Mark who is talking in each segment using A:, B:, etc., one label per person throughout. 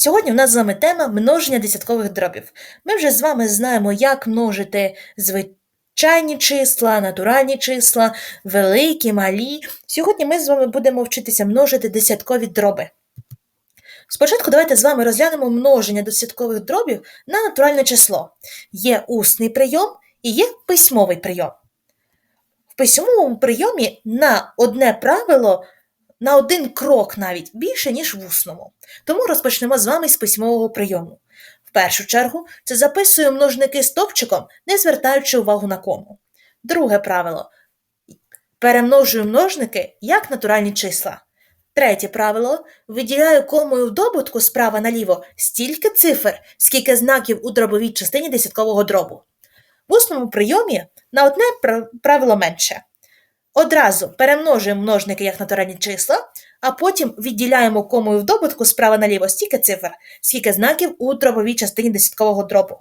A: Сьогодні у нас з вами тема множення десяткових дробів. Ми вже з вами знаємо, як множити звичайні числа, натуральні числа, великі, малі. Сьогодні ми з вами будемо вчитися множити десяткові дроби. Спочатку давайте з вами розглянемо множення десяткових дробів на натуральне число. Є усний прийом і є письмовий прийом. В письмовому прийомі на одне правило на один крок навіть більше, ніж в усному. Тому розпочнемо з вами з письмового прийому. В першу чергу це записую множники стовпчиком, не звертаючи увагу на кому. Друге правило перемножую множники як натуральні числа. Третє правило виділяю комою в добутку справа наліво стільки цифр, скільки знаків у дробовій частині десяткового дробу. В усному прийомі на одне правило менше. Одразу перемножуємо множники як натуральні числа, а потім відділяємо комою в добутку справа наліво стільки цифр, скільки знаків у дробовій частині десяткового дробу.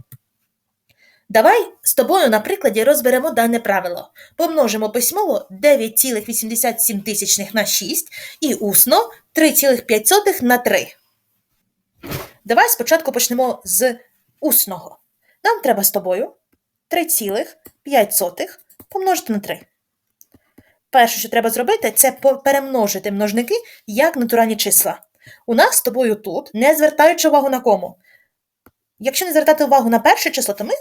A: Давай з тобою на прикладі розберемо дане правило. Помножимо письмово 9,87 на 6 і усно 3,5 на 3. Давай спочатку почнемо з усного. Нам треба з тобою 3,5 помножити на 3. Перше, що треба зробити, це перемножити множники як натуральні числа. У нас з тобою тут, не звертаючи увагу на кому. Якщо не звертати увагу на перше число, то ми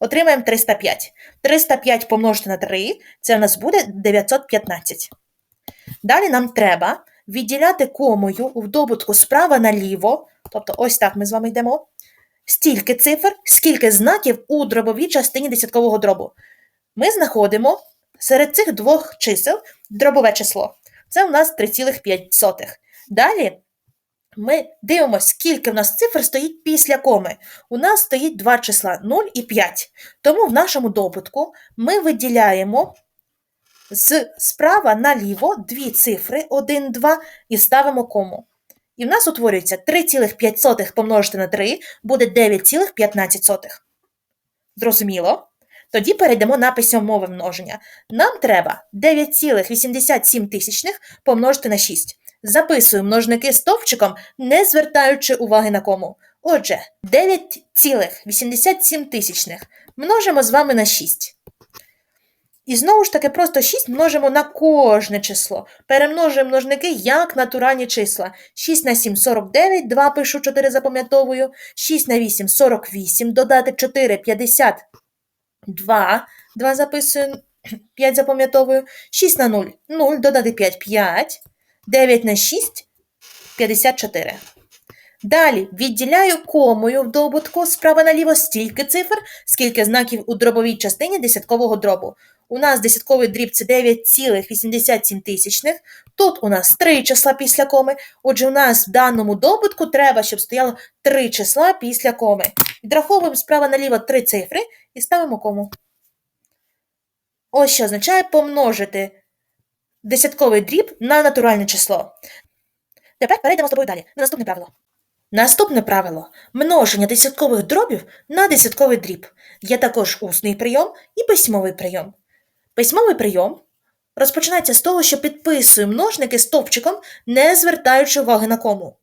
A: отримаємо 305. 305 помножити на 3, це у нас буде 915. Далі нам треба відділяти комою в добутку справа наліво, тобто ось так ми з вами йдемо, стільки цифр, скільки знаків у дробовій частині десяткового дробу. Ми знаходимо Серед цих двох чисел дробове число. Це у нас 3,5. Далі ми дивимося, скільки в нас цифр стоїть після коми. У нас стоїть два числа 0 і 5. Тому в нашому добутку ми виділяємо з справа наліво дві цифри 1, 2 і ставимо кому. І в нас утворюється 3,5 помножити на 3 буде 9,15. Зрозуміло? Тоді перейдемо на письмове множення. Нам треба 9,87 помножити на 6. Записую множники стовпчиком, не звертаючи уваги на кому. Отже, 9,87 множимо з вами на 6. І знову ж таки, просто 6 множимо на кожне число. Перемножуємо множники як натуральні числа. 6 на 7 49, 2 пишу 4 запам'ятовую, 6 на 8 48, додати 4 50. 2. 2 записую, 5 запам'ятовую. 6 на 0. 0, додати 5 5. 9 на 6 54. Далі відділяю комою в добутку справа наліво стільки цифр, скільки знаків у дробовій частині десяткового дробу. У нас десятковий дріб це 9,87. Тут у нас 3 числа після коми. Отже, у нас в даному добутку треба, щоб стояло 3 числа після коми. Відраховуємо справа наліво 3 цифри і ставимо кому. Ось що означає помножити десятковий дріб на натуральне число. Тепер перейдемо з тобою далі. На наступне правило. Наступне правило множення десяткових дробів на десятковий дріб. Є також усний прийом і письмовий прийом. Письмовий прийом розпочинається з того, що підписую множники стовпчиком, не звертаючи уваги на кому.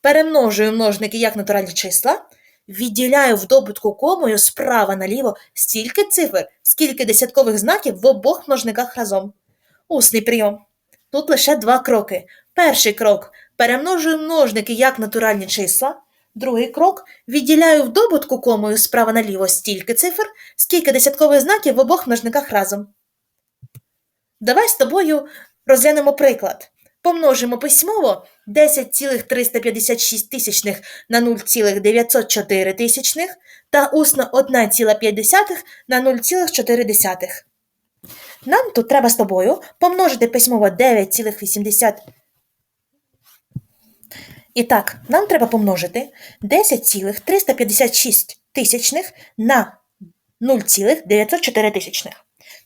A: Перемножую множники як натуральні числа, відділяю в добутку комою справа наліво стільки цифр, скільки десяткових знаків в обох множниках разом. Усний прийом. Тут лише два кроки. Перший крок перемножую множники як натуральні числа. Другий крок відділяю в добутку комою справа наліво стільки цифр, скільки десяткових знаків в обох множниках разом. Давай з тобою розглянемо приклад. Помножимо письмово 10,356 тисячних на 0,904 тисячних та усно 1,5 на 0,4. Нам тут треба з тобою помножити письмово 9,80. І так, нам треба помножити 10,356 тисячних на 0,904 тисячних.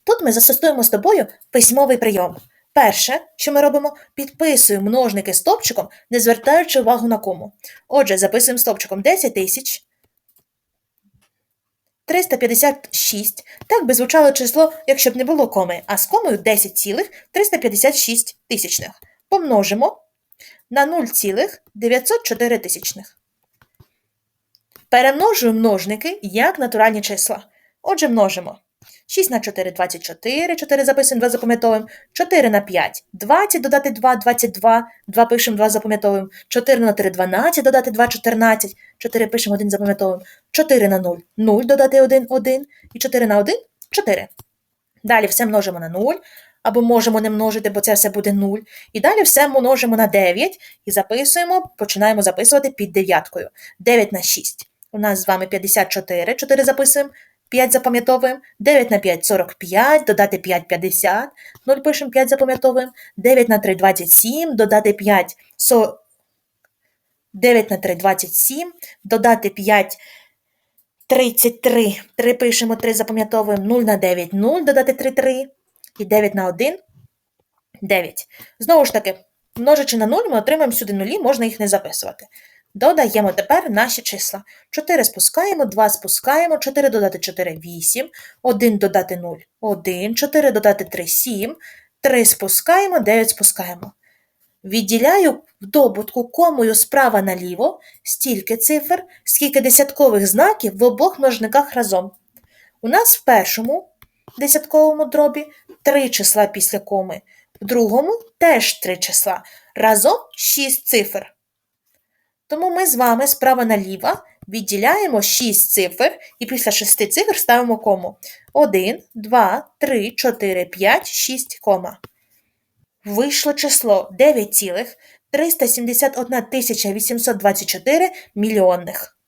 A: Тут ми застосуємо з тобою письмовий прийом. Перше, що ми робимо, підписуємо множники стопчиком, не звертаючи увагу на кому. Отже, записуємо стопчиком 10 тисяч 356. Так би звучало число, якщо б не було коми, а з комою 10,356 тисячних. Помножимо на 0,904 тисячних. Перемножую множники як натуральні числа. Отже, множимо. 6 на 4 – 24, 4 записуємо, 2 запам'ятовуємо, 4 на 5 – 20, додати 2 – 22, 2 пишемо, 2 запам'ятовуємо, 4 на 3 – 12, додати 2 – 14, 4 пишемо, 1 запам'ятовуємо, 4 на 0 – 0, додати 1 – 1, і 4 на 1 – 4. Далі все множимо на 0, або можемо не множити, бо це все буде 0. І далі все множимо на 9 і записуємо, починаємо записувати під дев'яткою. 9 на 6. У нас з вами 54, 4 записуємо, 5 запам'ятовуємо, 9 на 5 – 45, додати 5 – 50, 0 пишемо, 5 запам'ятовуємо, 9 на 3 – 27, додати 5 – 40, 9 на 3 – 27, додати 5 – 33, 3 пишемо, 3 запам'ятовуємо, 0 на 9 – 0, додати 3 – 3, і 9 на 1 – 9. Знову ж таки, множачи на 0, ми отримаємо сюди нулі, можна їх не записувати. Додаємо тепер наші числа. 4 спускаємо, 2 спускаємо, 4 додати 4 – 8, 1 додати 0 – 1, 4 додати 3 – 7, 3 спускаємо, 9 спускаємо. Відділяю в добутку комою справа наліво стільки цифр, скільки десяткових знаків в обох множниках разом. У нас в першому десятковому дробі 3 числа після коми, в другому теж 3 числа. Разом 6 цифр. Тому ми з вами справа наліво відділяємо 6 цифр і після 6 цифр ставимо кому. 1, 2, 3, 4, 5, 6, кома. Вийшло число 9,371 824 мільйонних.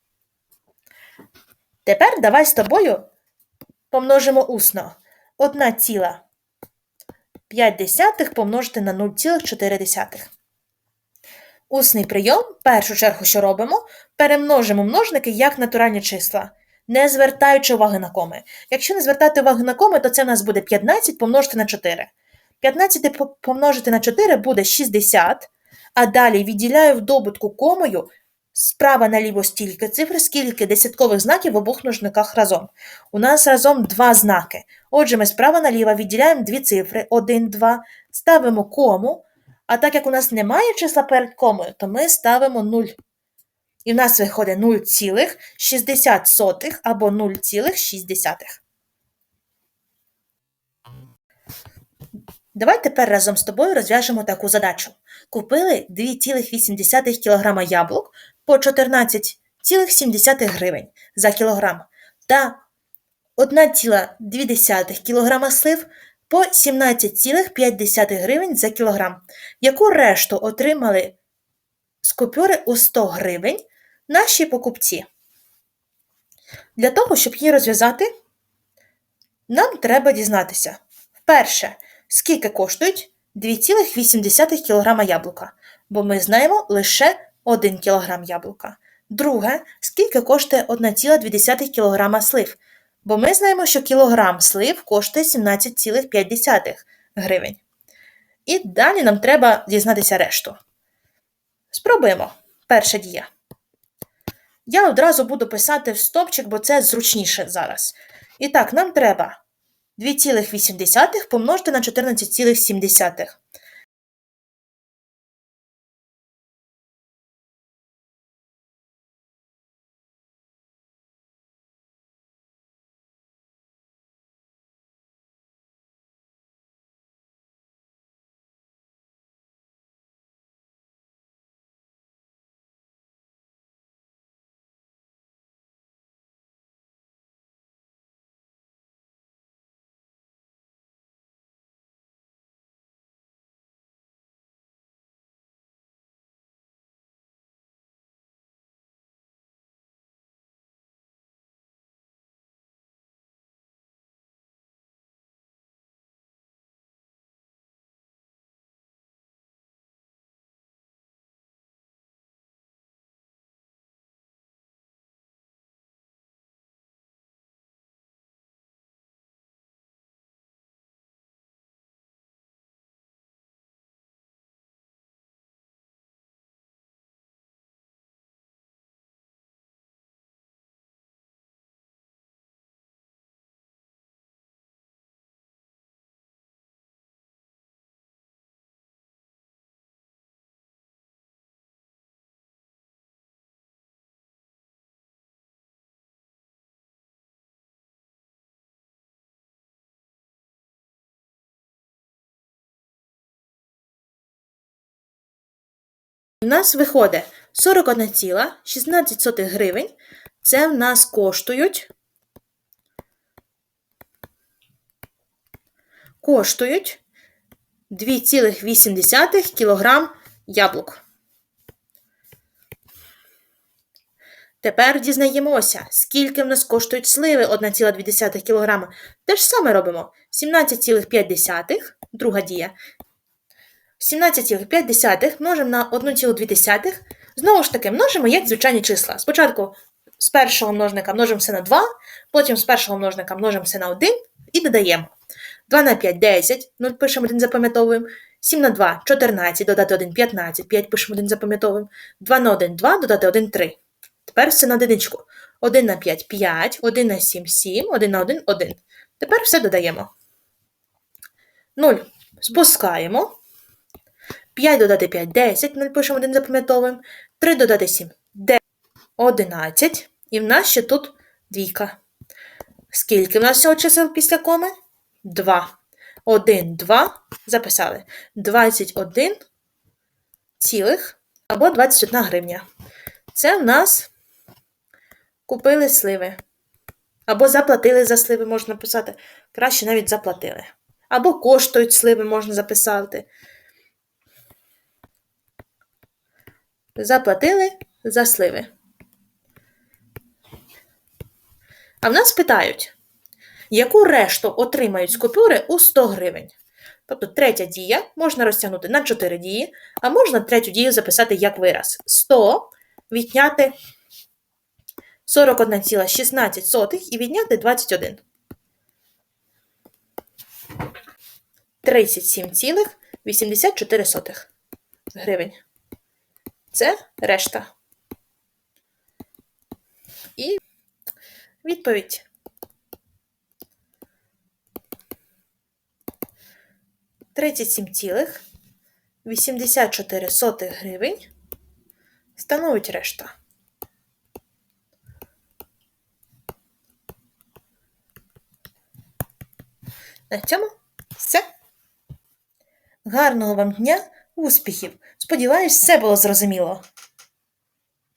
A: Тепер давай з тобою помножимо усно. 1,5 помножити на 0,4. Усний прийом, в першу чергу, що робимо, перемножимо множники як натуральні числа, не звертаючи уваги на коми. Якщо не звертати уваги на коми, то це в нас буде 15 помножити на 4. 15 помножити на 4 буде 60, а далі відділяю в добутку комою справа наліво стільки цифр, скільки десяткових знаків в обох множниках разом. У нас разом два знаки. Отже, ми справа наліво відділяємо дві цифри 1, 2, ставимо кому. А так як у нас немає числа перед комою, то ми ставимо 0. І в нас виходить 0,60 або 0,6. Давай тепер разом з тобою розв'яжемо таку задачу. Купили 2,8 кг яблук по 14,7 гривень за кілограм та 1,2 кг слив по 17,5 гривень за кілограм, яку решту отримали з купюри у 100 гривень наші покупці. Для того, щоб її розв'язати, нам треба дізнатися. Перше, скільки коштують 2,8 кг яблука, бо ми знаємо лише 1 кг яблука. Друге, скільки коштує 1,2 кг слив, бо ми знаємо, що кілограм слив коштує 17,5 гривень. І далі нам треба дізнатися решту. Спробуємо. Перша дія. Я одразу буду писати в стопчик, бо це зручніше зараз. І так, нам треба 2,8 помножити на 14,7. У нас виходить 41,16 гривень. Це в нас коштують. Коштують 2,8 кг яблук. Тепер дізнаємося, скільки в нас коштують сливи 1,2 кг. Те ж саме робимо. 17,5, друга дія. 17,5 множимо на 1,2. Знову ж таки, множимо як звичайні числа. Спочатку з першого множника множимо все на 2, потім з першого множника множимо все на 1 і додаємо. 2 на 5 10, 0 пишемо 1, запам'ятовуємо. 7 на 2 14, додати 1 15, 5 пишемо 1, запам'ятовуємо. 2 на 1 2, додати 1 3. Тепер все на одиничку. 1 на 5 5, 1 на 7 7, 1 на 1 1. Тепер все додаємо. 0 спускаємо. 5 додати 5 10, 0 пишемо 1, запам'ятовуємо. 3 додати 7 9, 11. І в нас ще тут двійка. Скільки в нас всього чисел після коми? 2. 1, 2. Записали. 21 цілих або 21 гривня. Це в нас купили сливи. Або заплатили за сливи, можна написати. Краще навіть заплатили. Або коштують сливи, можна записати. Заплатили за сливи. А в нас питають, яку решту отримають з купюри у 100 гривень? Тобто третя дія можна розтягнути на 4 дії, а можна третю дію записати як вираз. 100 відняти 41,16 і відняти 21. 37,84 гривень. Це решта. І відповідь. Тридцять сім цілих 84 сотих гривень становить решта. На цьому все. Гарного вам дня, успіхів! Сподіваюсь, все було зрозуміло.